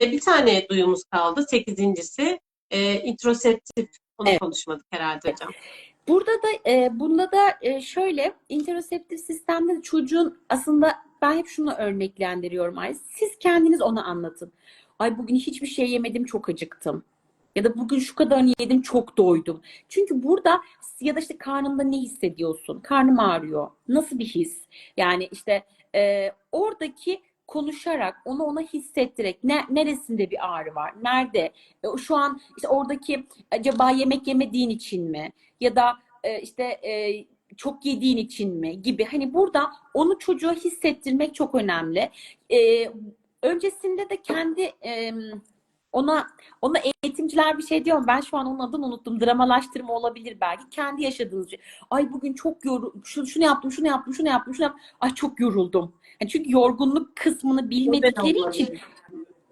Ve bir tane duyumuz kaldı. Sekizincisi e, introseptif. Onu Evet. konuşmadık herhalde hocam. Burada da e, bunda da e, şöyle interoseptif sistemde de çocuğun aslında ben hep şunu örneklendiriyorum ay. Siz kendiniz ona anlatın. Ay bugün hiçbir şey yemedim çok acıktım. Ya da bugün şu kadarını yedim çok doydum. Çünkü burada ya da işte karnında ne hissediyorsun? Karnım ağrıyor. Nasıl bir his? Yani işte e, oradaki konuşarak onu ona hissettirerek ne, neresinde bir ağrı var? Nerede? E, şu an işte oradaki acaba yemek yemediğin için mi? Ya da e, işte e, çok yediğin için mi gibi hani burada onu çocuğa hissettirmek çok önemli. Öncesinde de kendi ona ona eğitimciler bir şey diyor ben şu an onun adını unuttum. Dramalaştırma olabilir belki. Kendi yaşadığınız şey. Ay bugün çok yor şunu, şunu yaptım, şunu yaptım, şunu yaptım, şunu yaptım. Ay çok yoruldum. Yani çünkü yorgunluk kısmını bilmedikleri için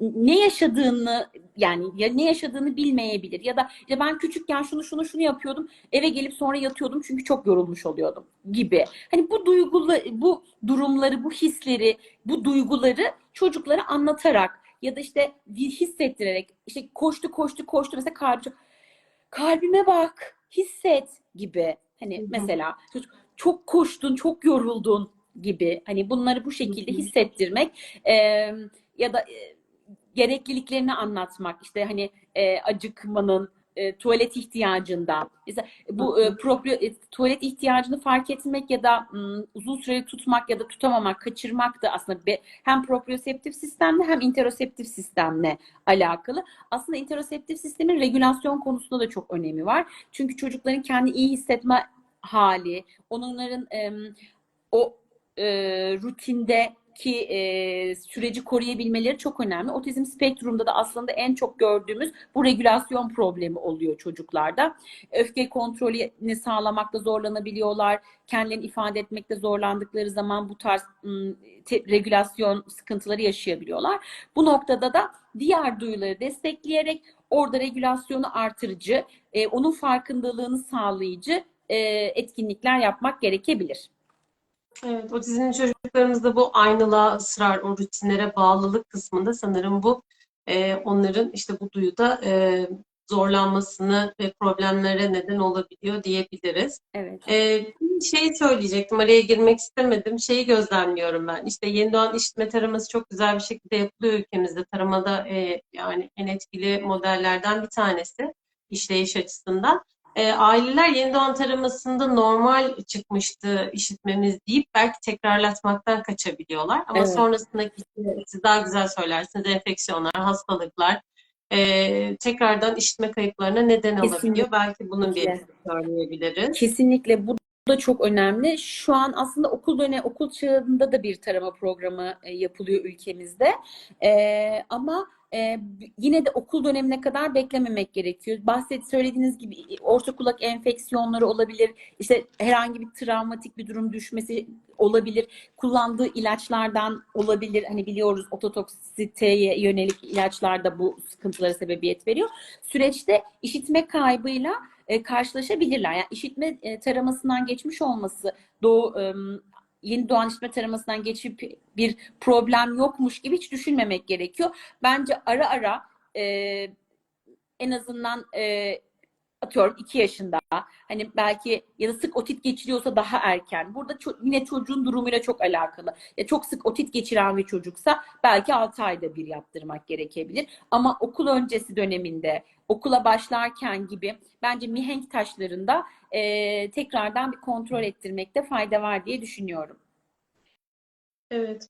ne yaşadığını yani ya ne yaşadığını bilmeyebilir ya da ya ben küçükken şunu şunu şunu yapıyordum eve gelip sonra yatıyordum çünkü çok yorulmuş oluyordum gibi. Hani bu duygulu bu durumları, bu hisleri, bu duyguları çocuklara anlatarak ya da işte hissettirerek işte koştu koştu koştu. Mesela kalbi kalbime bak hisset. gibi. Hani mesela çocuk çok koştun çok yoruldun. gibi. Hani bunları bu şekilde hissettirmek e, ya da e, gerekliliklerini anlatmak. İşte hani e, acıkmanın e, tuvalet ihtiyacından mesela bu e, proprio, e, tuvalet ihtiyacını fark etmek ya da m, uzun süreli tutmak ya da tutamamak, kaçırmak da aslında be, hem proprioseptif sistemle hem interoseptif sistemle alakalı. Aslında interoseptif sistemin regülasyon konusunda da çok önemi var. Çünkü çocukların kendi iyi hissetme hali, onların em, o e, rutindeki e, süreci koruyabilmeleri çok önemli. Otizm spektrumda da aslında en çok gördüğümüz bu regülasyon problemi oluyor çocuklarda. Öfke kontrolünü sağlamakta zorlanabiliyorlar. Kendilerini ifade etmekte zorlandıkları zaman bu tarz ım, te- regülasyon sıkıntıları yaşayabiliyorlar. Bu noktada da diğer duyuları destekleyerek orada regülasyonu artırıcı, e, onun farkındalığını sağlayıcı e, etkinlikler yapmak gerekebilir. Evet, otizmli çocuklarımızda bu aynılığa, ısrar, o rutinlere bağlılık kısmında sanırım bu e, onların işte bu duyuda e, zorlanmasını ve problemlere neden olabiliyor diyebiliriz. Evet. E, bir şey söyleyecektim, araya girmek istemedim. Şeyi gözlemliyorum ben. İşte yeni doğan işitme taraması çok güzel bir şekilde yapılıyor ülkemizde. Taramada e, yani en etkili modellerden bir tanesi işleyiş açısından e, aileler yeni doğan taramasında normal çıkmıştı işitmemiz deyip belki tekrarlatmaktan kaçabiliyorlar. Ama Evet. sonrasındaki siz daha güzel söylersiniz enfeksiyonlar, hastalıklar e, tekrardan işitme kayıplarına neden olabiliyor. Kesinlikle. Belki bunun bir etkisi söyleyebiliriz. Kesinlikle bu da çok önemli. Şu an aslında okul döne okul çağında da bir tarama programı e, yapılıyor ülkemizde. E, ama e, yine de okul dönemine kadar beklememek gerekiyor. Bahset söylediğiniz gibi orta kulak enfeksiyonları olabilir. İşte herhangi bir travmatik bir durum düşmesi olabilir. Kullandığı ilaçlardan olabilir. Hani biliyoruz ototoksiteye yönelik ilaçlar da bu sıkıntılara sebebiyet veriyor. Süreçte işitme kaybıyla e, karşılaşabilirler. Yani işitme e, taramasından geçmiş olması, doğu, e, yeni doğan işitme taramasından geçip bir problem yokmuş gibi hiç düşünmemek gerekiyor. Bence ara ara e, en azından e, atıyorum 2 yaşında hani belki ya da sık otit geçiriyorsa daha erken. Burada ço- yine çocuğun durumuyla çok alakalı. Ya çok sık otit geçiren bir çocuksa belki 6 ayda bir yaptırmak gerekebilir. Ama okul öncesi döneminde okula başlarken gibi bence mihenk taşlarında e, tekrardan bir kontrol ettirmekte fayda var diye düşünüyorum. Evet.